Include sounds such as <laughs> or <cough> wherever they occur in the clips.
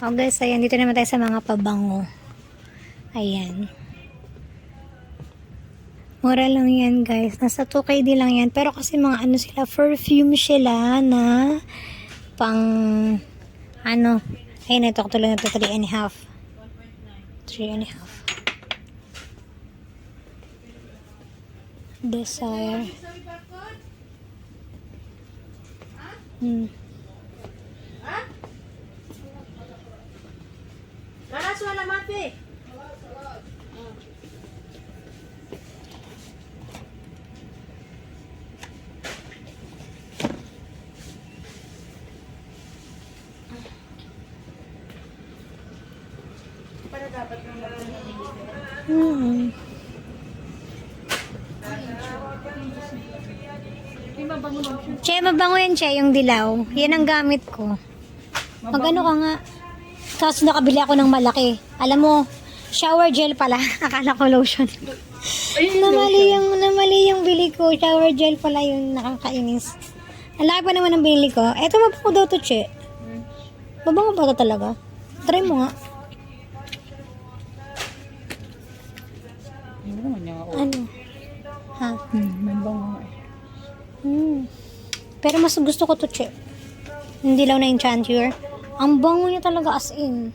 Oh guys, ayan. Dito naman tayo sa mga pabango. Ayan. Mura lang yan guys. Nasa 2KD lang yan. Pero kasi mga ano sila, perfume sila na pang ano. Ayun, ito katulad na ito, 3 and a half. 3 and a half. Desire. Hmm. Wala mati. Para dapat nang Hmm. Ba bango lotion? Che, mabango yan, Che, yung dilaw. Yan ang gamit ko. Magano ka nga. Tapos nakabili ako ng malaki. Alam mo, shower gel pala. <laughs> Akala ko lotion. namali yung, namali yung bili ko. Shower gel pala yung nakakainis. Ang laki pa naman ang binili ko. Eto, mabango daw to, Che. Mabango ba ito talaga? Try mo nga. Hindi naman niya ako. Ano? Ha? Hmm, may bango eh. Hmm. Pero mas gusto ko to, Che. Hindi lang na enchanture. Ang bango niya talaga as in.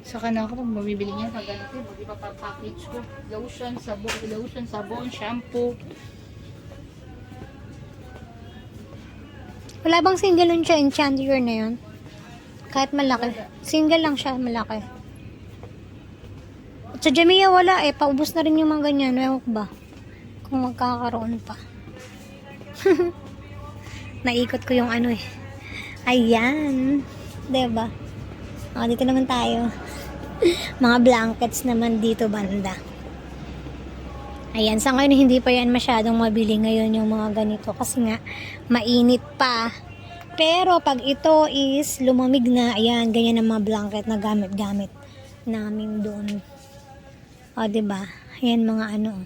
Saka na ako pag mabibili niya pag ganito, mag iba pa package ko. Lotion, sabon, lotion, sabon, shampoo. Wala bang single nun siya, enchanture na yun? Kahit malaki. Single lang siya, malaki. At sa Jamia wala eh. Paubos na rin yung mga ganyan. Ewan ba? Kung magkakaroon pa. <laughs> Naikot ko yung ano eh. Ayan. Diba? O, dito naman tayo. <laughs> mga blankets naman dito banda. Ayan, sa ngayon hindi pa yan masyadong mabili ngayon yung mga ganito kasi nga mainit pa. Pero pag ito is lumamig na, ayan, ganyan ang mga blanket na gamit-gamit namin doon. O, ba diba? Ayan mga ano.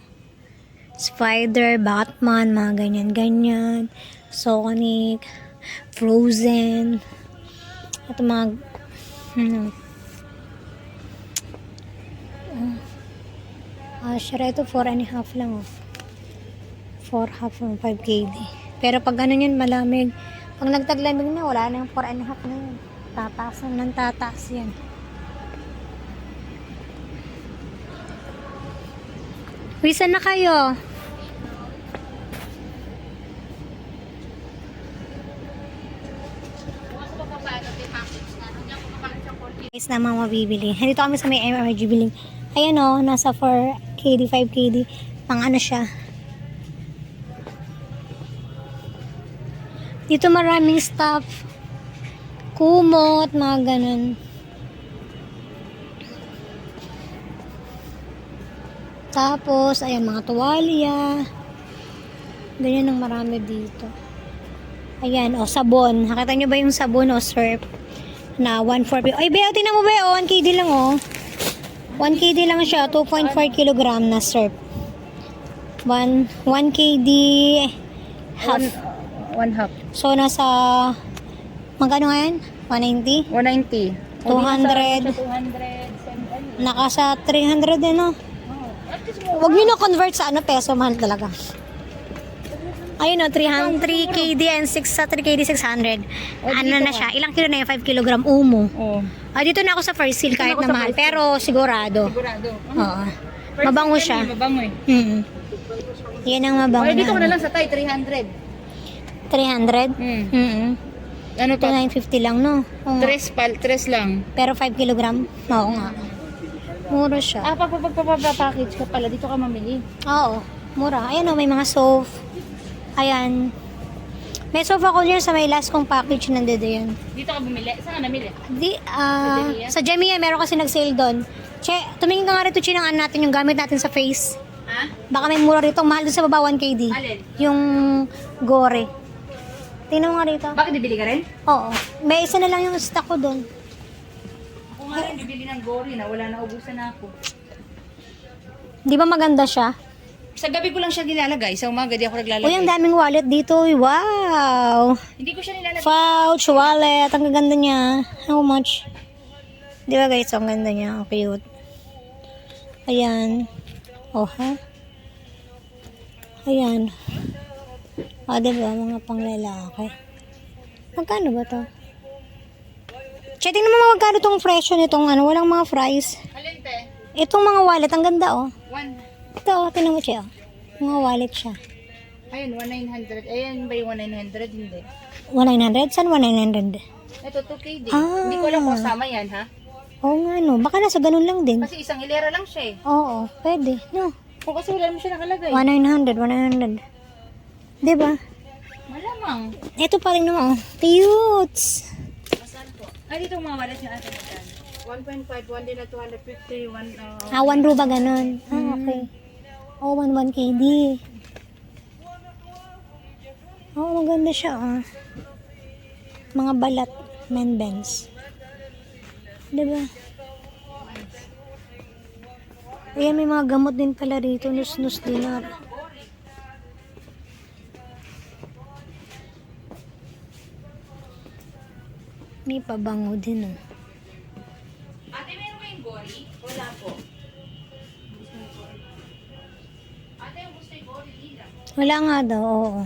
Spider, Batman, mga ganyan-ganyan. Sonic, Frozen. Ito mga, ano, Ah, siya ito 4 and a half lang oh. 4 half ng 5 KD. Pero pag ganun yun, malamig. Pag nagtaglamig na, wala na yung 4 and a half na yun. Tataas na ng tataas yan. Wisan na kayo. Guys, na mga mabibili. Nandito kami sa may MRG billing. Ayan o, nasa 4 KD, 5 KD. Pang ano siya. Dito maraming stuff. Kumot, mga ganun. Tapos, ayan, mga tuwalya. Ganyan ang marami dito. Ayan, o, sabon. Nakita nyo ba yung sabon o surf? Na 140. Ay, Beo, tingnan mo, Beo. 1 KD lang, oh. 1 KD lang siya. 2.4 kilogram na surf. 1, 1 KD half. One half. So, nasa, magkano nga yan? 190? 190. 200. 200. Naka sa 300 din, no? Huwag nyo na convert sa ano, peso. Mahal talaga. Ayun, no, 300, 3 KD and 6 sa 3 KD 600. O, Ano na siya? Ilang kilo na yan? 5 kilogram umo. Oo. Ah, dito na ako sa first seal kahit na mahal. Pero sigurado. Sigurado. Oo. Mabango siya. Mabango eh. Hmm. Yan ang mabango Ay, dito ko na. ano. lang sa Thai, 300. 300? Hmm. Mm Ano Ito pa? 950 lang, no? Oo. Tres pal, tres lang. Pero 5 kilogram? Oo nga. Mura siya. Ah, pag pag- pag- pag- package ka pala, dito ka mamili. Oo. Mura. Ayan o, may mga soap. Ayan. May sofa ko dyan sa may last kong package nandito yan. Dito ka bumili. Saan ka namili? Di, ah, Jamia? sa Jamia, meron kasi nag-sale doon. Che, tumingin ka nga rito, Che, ng ano natin, yung gamit natin sa face. Ha? Baka may mura rito. Ang mahal doon sa baba, 1KD. Alin? Yung gore. Tingnan mo nga rito. Bakit bibili ka rin? Oo. May isa na lang yung stock ko doon. Ako nga rin bibili ng gory na wala na ubusan na ako. Di ba maganda siya? Sa gabi ko lang siya nilalagay. Sa umaga di ako naglalagay. Uy, ang daming wallet dito. Uy, Wow! Hindi ko siya nilalagay. Pouch, wallet. Ang gaganda niya. How much? Di ba guys, ang ganda niya. Ang cute. Ayan. Oh, ha? Ayan. O, di ba? Mga panglalaki. Magkano ba to? Che, tingnan mo magkano tong presyo nitong ano, walang mga fries. Alin te? Itong mga wallet, ang ganda oh. One. Ito, oh, tingnan mo siya. Mga wallet siya. Ayun, 1,900. Ayan ba yung 1,900? Hindi. 1,900? Saan 1,900? Ito, 2K din. Ah. Hindi ko alam kung kasama yan, ha? Oo nga no, baka nasa ganun lang din. Kasi isang hilera lang siya eh. Oo, pwede. No, Kung kasi wala naman siya nakalagay. 1,900, 1,900. Diba? Malamang. Ito pa rin naman oh. Cute! Ah, dito ang mga wallet ate magkano? 1.5, 1 din na 250, 1 uh, Ah, 1 ruba ganun. Ah, okay. Oh, 1 1 KD. Oh, maganda siya ah. Mga balat, men bands. Diba? Ayan, may mga gamot din pala rito. Nus-nus dinar. May pabango din oh. Ate, meron kayong gori? Wala po. Wala nga daw, oo.